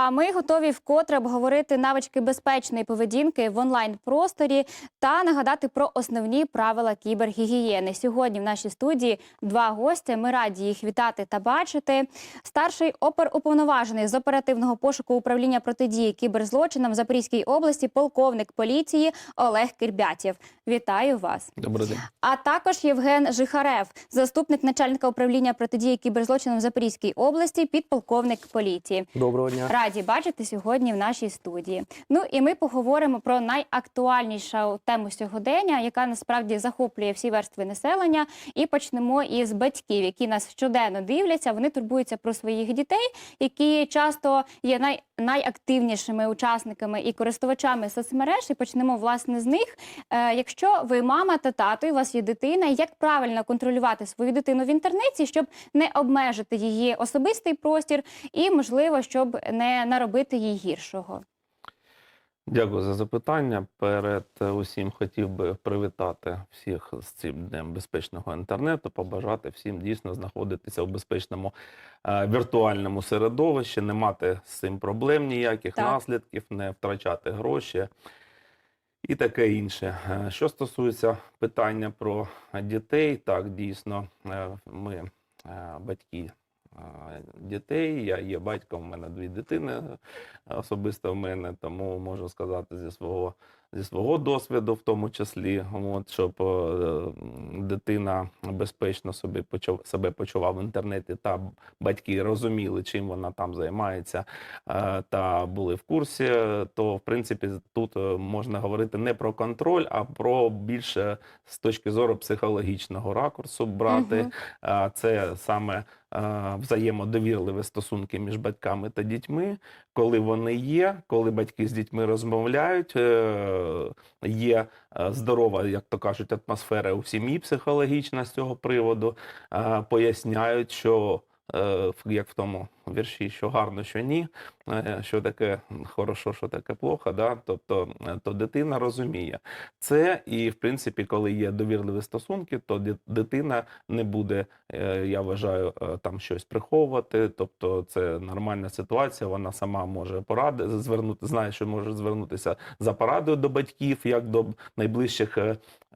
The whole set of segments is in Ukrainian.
А ми готові вкотре обговорити навички безпечної поведінки в онлайн-просторі та нагадати про основні правила кібергігієни. Сьогодні в нашій студії два гості. Ми раді їх вітати та бачити. Старший оперуповноважений з оперативного пошуку управління протидії кіберзлочинам в Запорізькій області, полковник поліції Олег Кирбятєв. Вітаю вас. Добрий день. А також Євген Жихарев, заступник начальника управління протидії кіберзлочинам в Запорізькій області, підполковник поліції. Доброго дня. Раді бачити сьогодні в нашій студії. Ну і ми поговоримо про найактуальнішу тему сьогодення, яка насправді захоплює всі верстви населення. І почнемо із батьків, які нас щоденно дивляться. Вони турбуються про своїх дітей, які часто є най... найактивнішими учасниками і користувачами соцмереж. І почнемо власне з них. Е, якщо ви мама та тато, і у вас є дитина, як правильно контролювати свою дитину в інтернеті, щоб не обмежити її особистий простір, і можливо, щоб не наробити їй гіршого. Дякую за запитання. Перед усім хотів би привітати всіх з цим днем безпечного інтернету, побажати всім дійсно знаходитися у безпечному е, віртуальному середовищі, не мати з цим проблем ніяких Так. наслідків, не втрачати гроші і таке інше. Е, Що стосується питання про дітей, так дійсно е, ми е, батьки е, дітей. Я є батьком, у мене дві дитини е, особисто в мене, тому можу сказати зі свого зі свого досвіду, в тому числі, от, щоб е, дитина безпечно собі почув, себе почувала в інтернеті, та батьки розуміли, чим вона там займається, е, та були в курсі, то в принципі тут можна говорити не про контроль, а про більше з точки зору психологічного ракурсу брати. А Це саме взаємодовірливі стосунки між батьками та дітьми, коли вони є, коли батьки з дітьми розмовляють, е, є е, здорова, як то кажуть, атмосфера у сім'ї психологічна з цього приводу, поясняють, що як в тому вірші, що гарно, що ні, е, що таке хорошо, що таке плохо, да? тобто е, то дитина розуміє це, і в принципі, коли є довірливі стосунки, то дитина не буде, е, я вважаю, е, там щось приховувати. Тобто, це нормальна ситуація. Вона сама може поради звернути, знає, що може звернутися за порадою до батьків, як до найближчих.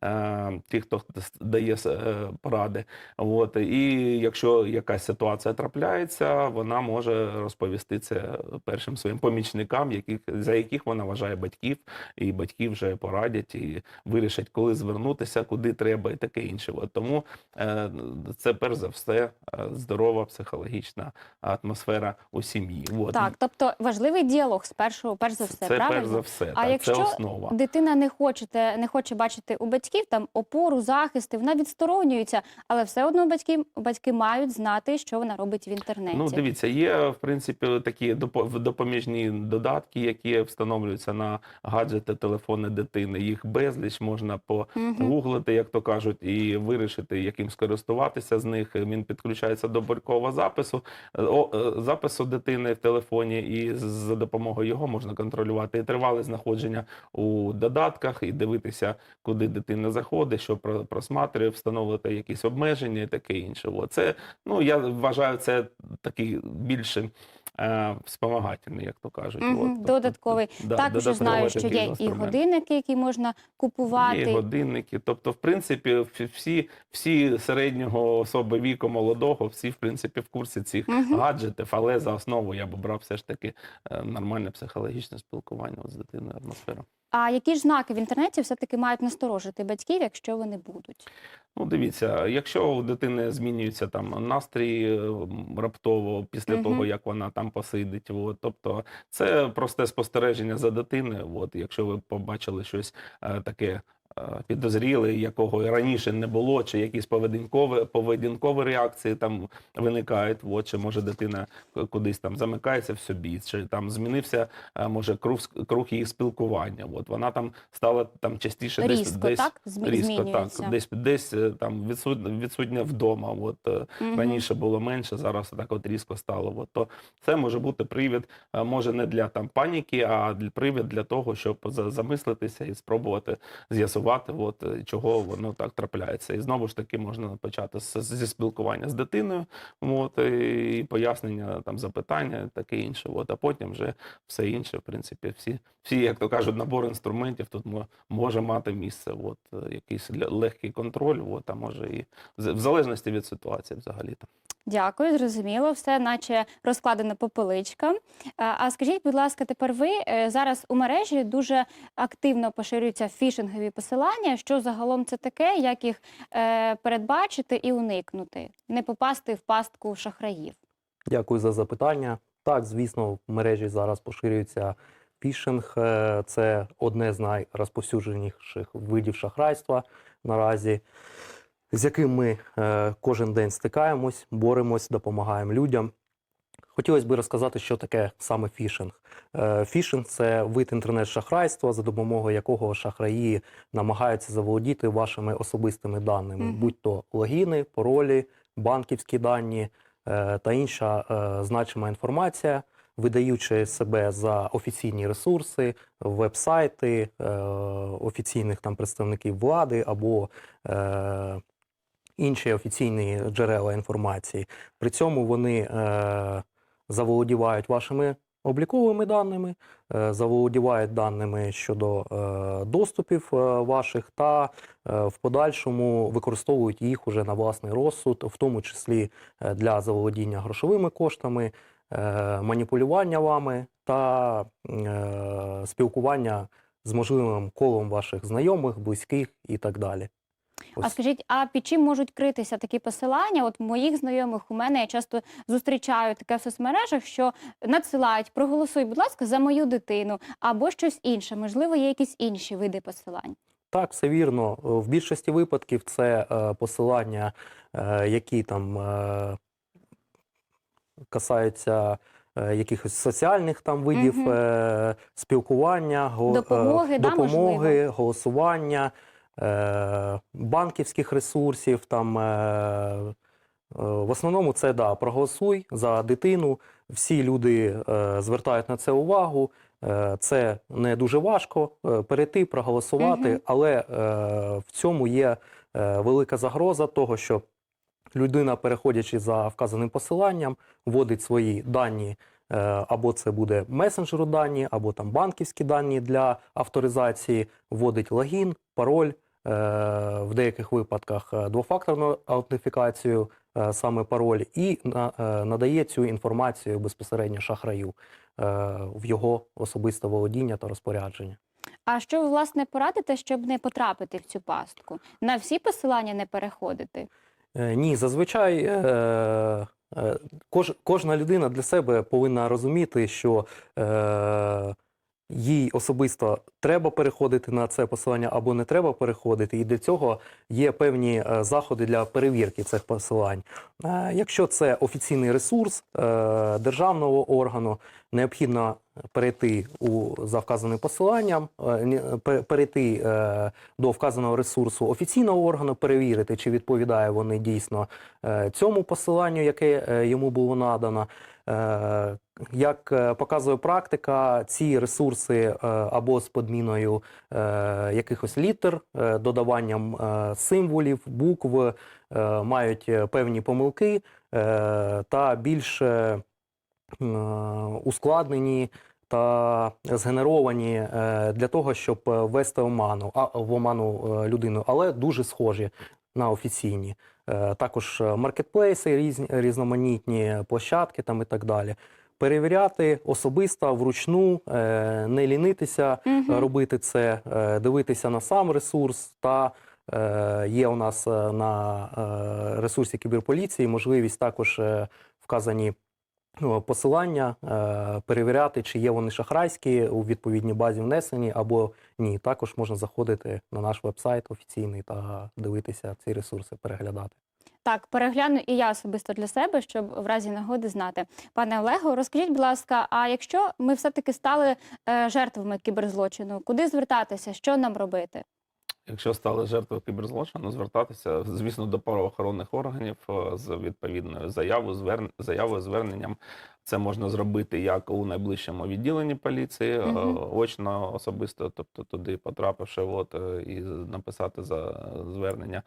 Е, Тих, хто дає е, поради, от і якщо якась ситуація трапляється, вона може розповісти це першим своїм помічникам, яких за яких вона вважає батьків, і батьки вже порадять і вирішать, коли звернутися, куди треба, і таке інше. От тому е, це перш за все здорова психологічна атмосфера у сім'ї. От. Так, тобто важливий діалог спершу, перш за все, це правильно? перш за все. А так, якщо це основа. Дитина не хочете, не хоче бачити у батьків там опору, захисти, вона відсторонюється, але все одно батьки, батьки мають знати, що вона робить в інтернеті. Ну, дивіться, є в принципі такі допо- допоміжні додатки, які встановлюються на гаджети, телефони дитини. Їх безліч можна погуглити, як то кажуть, і вирішити, яким скористуватися з них. Він підключається до борткового запису о, е, запису дитини в телефоні, і за допомогою його можна контролювати і тривале знаходження у додатках, і дивитися, куди дитина заходить, що про- просматрює, встановити якісь обмеження і таке інше. Це ну я вважаю, це такий більше е, спомагательний, як то кажуть. Мгм, От, тобто, додатковий. да, Також знаю, що є і годинники, які можна купувати. Є годинники. Тобто, в принципі, всі, всі середнього особи віку молодого, всі, в принципі, в курсі цих Мгм. гаджетів, але за основу я б брав все ж таки е, нормальне психологічне спілкування з дитиною атмосфера. А які ж знаки в інтернеті все-таки мають насторожити батьків, якщо вони будуть? Ну, дивіться, якщо у дитини змінюється там настрій е, раптово після угу. того, як вона там посидить, от, тобто це просте спостереження за дитиною. От, якщо ви побачили щось е, таке е, підозріле, якого раніше не було, чи якісь поведінкові, поведінкові реакції там виникають, от, чи може дитина кудись там замикається в собі, чи там змінився, е, може, круг, круг її спілкування. От, вона там стала там частіше десь, Різко, десь так? Змі- різко, так, десь десь е, там відсутня, відсутня вдома. От Мгм. раніше було менше, зараз так от різко стало. От, то це може бути привід, може не для там паніки, а для привід для того, щоб за- замислитися і спробувати з'ясувати з'ясувати, от е, чого воно так трапляється. І знову ж таки можна почати зі спілкування з дитиною, от, і пояснення там запитання, таке інше. От, а потім вже все інше, в принципі, всі, всі, як то кажуть, набор інструментів тут може мати місце. От е, якийсь ле- легкий контроль, от, а може і в залежності від ситуації взагалі. Дякую, зрозуміло. Все, наче розкладено по поличкам. А а скажіть, будь ласка, тепер ви е, зараз у мережі дуже активно поширюються фішингові посилання. Що загалом це таке? Як їх е, передбачити і уникнути, не попасти в пастку шахраїв? Дякую за запитання. Так, звісно, в мережі зараз поширюється фішинг. Е, Це одне з найрозповсюдженіших видів шахрайства наразі, з яким ми е, кожен день стикаємось, боремось, допомагаємо людям. Хотілося б розказати, що таке саме фішинг. Е, Фішинг це вид інтернет-шахрайства, за допомогою якого шахраї намагаються заволодіти вашими особистими даними, Мгм. будь-то логіни, паролі, банківські дані е, та інша е, значима інформація, видаючи себе за офіційні ресурси, веб-сайти офіційних там представників влади або інші офіційні джерела інформації. При цьому вони е, заволодівають вашими обліковими даними, е, заволодівають даними щодо е, доступів е, ваших та в подальшому використовують їх уже на власний розсуд, в тому числі для заволодіння грошовими коштами, маніпулювання вами та спілкування з можливим колом ваших знайомих, близьких і так далі. А скажіть, а під чим можуть критися такі посилання? От моїх знайомих у мене я часто зустрічаю таке в соцмережах, що надсилають проголосуй, будь ласка, за мою дитину або щось інше. Можливо, є якісь інші види посилань. Так, все вірно. В більшості випадків це е, посилання, е, які там е, касаються е, якихось соціальних там видів е, спілкування, го- е, Допомоги, да, допомоги голосування, банківських ресурсів. Там, е, е, в основному це да, проголосуй за дитину. Всі люди е, звертають на це увагу. Е, Це не дуже важко е, перейти, проголосувати, але е, в цьому є е, велика загроза того, що людина, переходячи за вказаним посиланням, вводить свої дані, е, або це буде месенджеру дані, або там банківські дані для авторизації, вводить логін, пароль, е, в деяких випадках е, двофакторну аутентифікацію, е, саме пароль, і на- е, надає цю інформацію безпосередньо шахраю е, в його особисте володіння та розпорядження. А що ви власне порадите, щоб не потрапити в цю пастку? На всі посилання не переходити? Е, Ні, зазвичай е, е, кож, кожна людина для себе повинна розуміти, що е, їй особисто треба переходити на це посилання або не треба переходити, і для цього є певні е, заходи для перевірки цих посилань. Е, якщо це офіційний ресурс е, державного органу, необхідно перейти у за вказаним посиланням, перейти до вказаного ресурсу офіційного органу, перевірити, чи відповідає вони дійсно цьому посиланню, яке йому було надано. Е, Як е, показує практика, ці ресурси е, або з подміною якихось літер, додаванням символів, букв, мають певні помилки та більш ускладнені та згенеровані для того, щоб ввести оману, а в оману людину, але дуже схожі на офіційні. Е, Також е, маркетплейси, різні різноманітні площадки там і так далі. Перевіряти особисто вручну, е, не лінитися, угу. робити це, е, дивитися на сам ресурс. Та е, є у нас е, на е, ресурсі кіберполіції можливість також е, вказані посилання, е, перевіряти, чи є вони шахрайські у відповідній базі внесені або ні. Також можна заходити на наш вебсайт офіційний та дивитися ці ресурси, переглядати. Так, перегляну і я особисто для себе, щоб в разі нагоди знати. Пане Олего, розкажіть, будь ласка, а якщо ми все-таки стали е, жертвами кіберзлочину, куди звертатися? Що нам робити? Якщо стали жертвою кіберзлочину, звертатися, звісно, до правоохоронних органів е, з відповідною заявою, звер... заявою, зверненням. Це можна зробити як у найближчому відділенні поліції, Мгм. очно особисто, тобто туди потрапивши, от, е, і написати за звернення.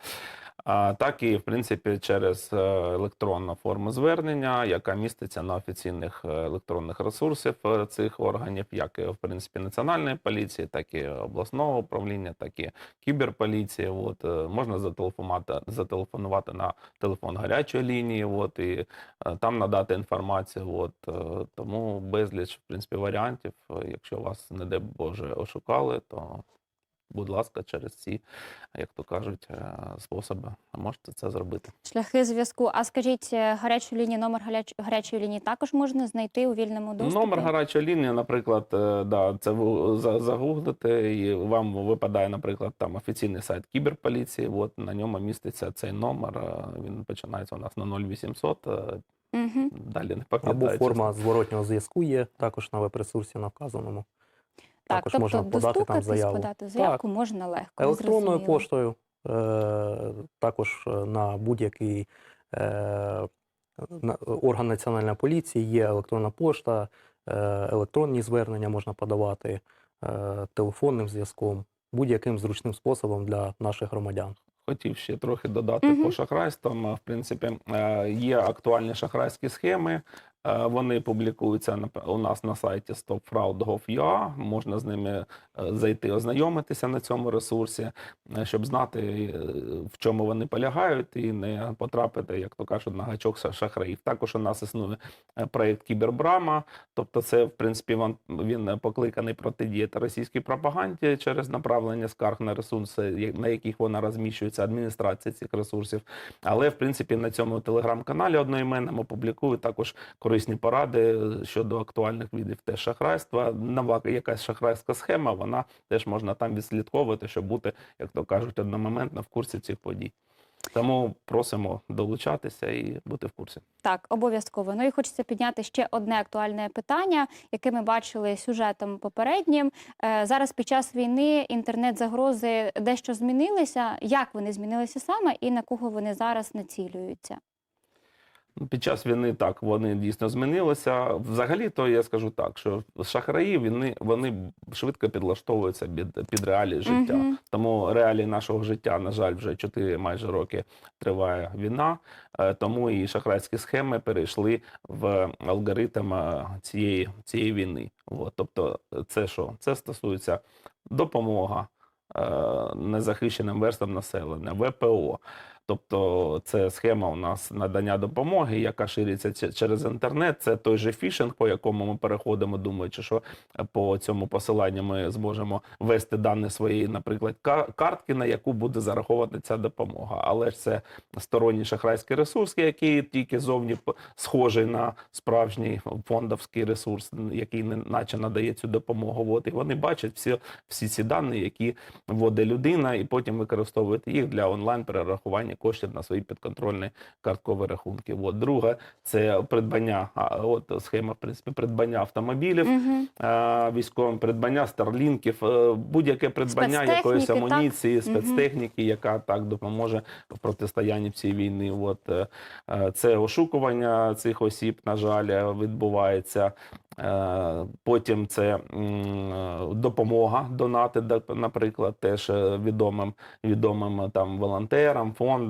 А так і в принципі через е, електронну форму звернення, яка міститься на офіційних електронних ресурсів е, цих органів, як і в принципі національної поліції, так і обласного управління, так і кіберполіції. От можна зателефонувати, зателефонувати на телефон гарячої лінії, от і там надати інформацію. От е, тому безліч в принципі варіантів. Якщо вас не де Боже ошукали, то будь ласка, через ці, як то кажуть, е, способи можете це зробити. Шляхи зв'язку. А скажіть, е, гарячу лінію, номер гаряч- гарячої лінії також можна знайти у вільному доступі? Номер гарячої лінії, наприклад, да, це ви за- загуглите, і вам випадає, наприклад, там офіційний сайт кіберполіції. От на ньому міститься цей номер. Він починається у нас на 0800. Угу. Далі не пам'ятаю. Або форма зворотнього зв'язку є також на веб-ресурсі на вказаному. Так, Також тобто можна подати там заяву. подати заявку можна легко. Електронною зрозуміло. поштою, е, також е, на будь-який е, на- орган національної поліції є електронна пошта, е, електронні звернення можна подавати е, телефонним зв'язком, будь-яким зручним способом для наших громадян. Хотів ще трохи додати Мгм. по шахрайствам. В принципі, е, є актуальні шахрайські схеми. Е, Вони публікуються у нас на сайті stopfraud.gov.ua. Можна з ними е, зайти, ознайомитися на цьому ресурсі, е, щоб знати, в чому вони полягають, і не потрапити, як то кажуть, на гачок шахраїв. Також у нас існує проєкт Кібербрама. Тобто, це в принципі він, покликаний протидіяти російській пропаганді через направлення скарг на ресурси, на яких вона розміщується, адміністрація цих ресурсів. Але в принципі на цьому телеграм-каналі одноіменному публікують також корисні поради щодо актуальних видів теж шахрайства. Нова якась шахрайська схема, вона теж можна там відслідковувати, щоб бути, як то кажуть, одномоментно в курсі цих подій. Тому просимо долучатися і бути в курсі. Так, обов'язково. Ну і хочеться підняти ще одне актуальне питання, яке ми бачили сюжетом попереднім. Е, зараз під час війни інтернет-загрози дещо змінилися. Як вони змінилися саме і на кого вони зараз націлюються? Під час війни так вони дійсно змінилися. Взагалі, то я скажу так, що шахраї вони, вони швидко підлаштовуються під, під реалії життя. Мгм. Тому реалії нашого життя, на жаль, вже 4 майже роки триває війна. Е, Тому і шахрайські схеми перейшли в алгоритм е, цієї, цієї війни. От, тобто, е, це що? Це стосується допомога незахищеним верствам населення, ВПО. Тобто це схема у нас надання допомоги, яка шириться через інтернет. Це той же фішинг, по якому ми переходимо, думаючи, що по цьому посиланню ми зможемо ввести дані своєї, наприклад, картки, на яку буде зараховувати ця допомога. Але ж це сторонній шахрайський ресурс, який тільки зовні схожий на справжній фондовський ресурс, який не наче надає цю допомогу. От і вони бачать всі, всі ці дані, які вводить людина, і потім використовують їх для онлайн перерахування коштів на свої підконтрольні карткові рахунки. От друге це придбання. От схема в принципі придбання автомобілів Угу. військовим, придбання старлінків, е, будь-яке придбання якоїсь так? амуніції, Мгм. спецтехніки, яка так допоможе в протистоянні в цій війні. От е, е, це ошукування цих осіб, на жаль, відбувається. Потім це допомога донати, наприклад, теж відомим відомим там волонтерам, фондам.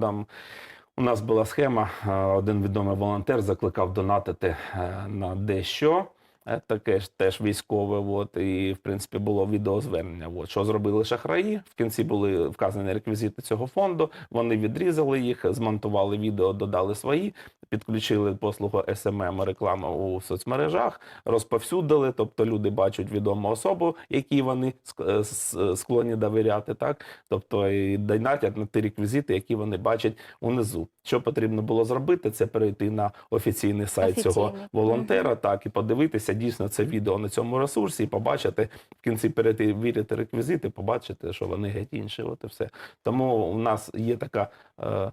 У нас була схема. е, Один відомий волонтер закликав донатити е, на дещо. Е, Таке ж теж військове, от і в принципі було відеозвернення. От що зробили шахраї. В кінці були вказані реквізити цього фонду. Вони відрізали їх, змонтували відео, додали свої, підключили послугу SMM рекламу у соцмережах, розповсюдили. Тобто люди бачать відому особу, якій вони е, склонні довіряти. Так, тобто і донатять на ті реквізити, які вони бачать унизу. Що потрібно було зробити, це перейти на офіційний сайт цього волонтера, так і подивитися дійсно це відео на цьому ресурсі, і побачити в кінці перевірити реквізити, побачити, що вони геть інші. От і все. Тому у нас є така е,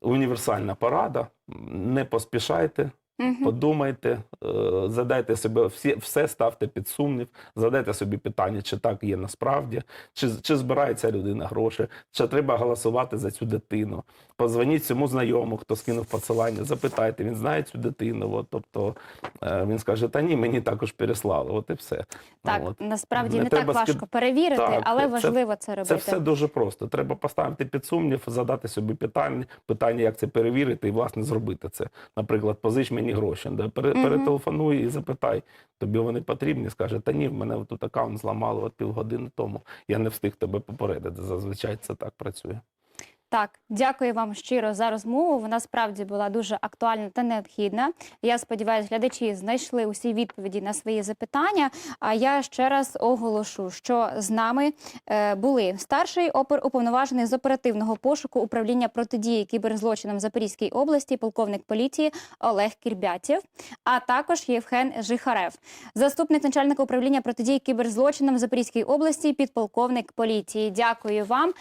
універсальна порада: не поспішайте. Мгм. Подумайте, е, задайте себе всі, все ставте під сумнів, задайте собі питання, чи так є насправді, чи, чи збирає ця людина гроші, чи треба голосувати за цю дитину. Позвоніть цьому знайомому, хто скинув посилання, запитайте, він знає цю дитину. От, тобто е, він скаже, та ні, мені також переслали. От і все. Так, От. насправді Не не, так важко скид- перевірити, Так, але це- важливо це робити. Це все дуже просто. Треба поставити під сумнів, задати собі питання, питання, як це перевірити, і власне зробити це. Наприклад, позич мені гроші. Да? Перетелефонуй і запитай, тобі вони потрібні. Скаже, та ні, в мене тут аккаунт зламали от півгодини тому. Я не встиг тебе попередити. Зазвичай це так працює. Так, дякую вам щиро за розмову. Вона справді була дуже актуальна та необхідна. Я сподіваюся, глядачі знайшли усі відповіді на свої запитання. А я ще раз оголошу, що з нами е, були старший опер уповноважений з оперативного пошуку управління протидії кіберзлочинам в Запорізькій області, полковник поліції Олег Кірбятєв, а також Євген Жихарев, заступник начальника управління протидії кіберзлочинам в Запорізькій області, підполковник поліції. Дякую вам.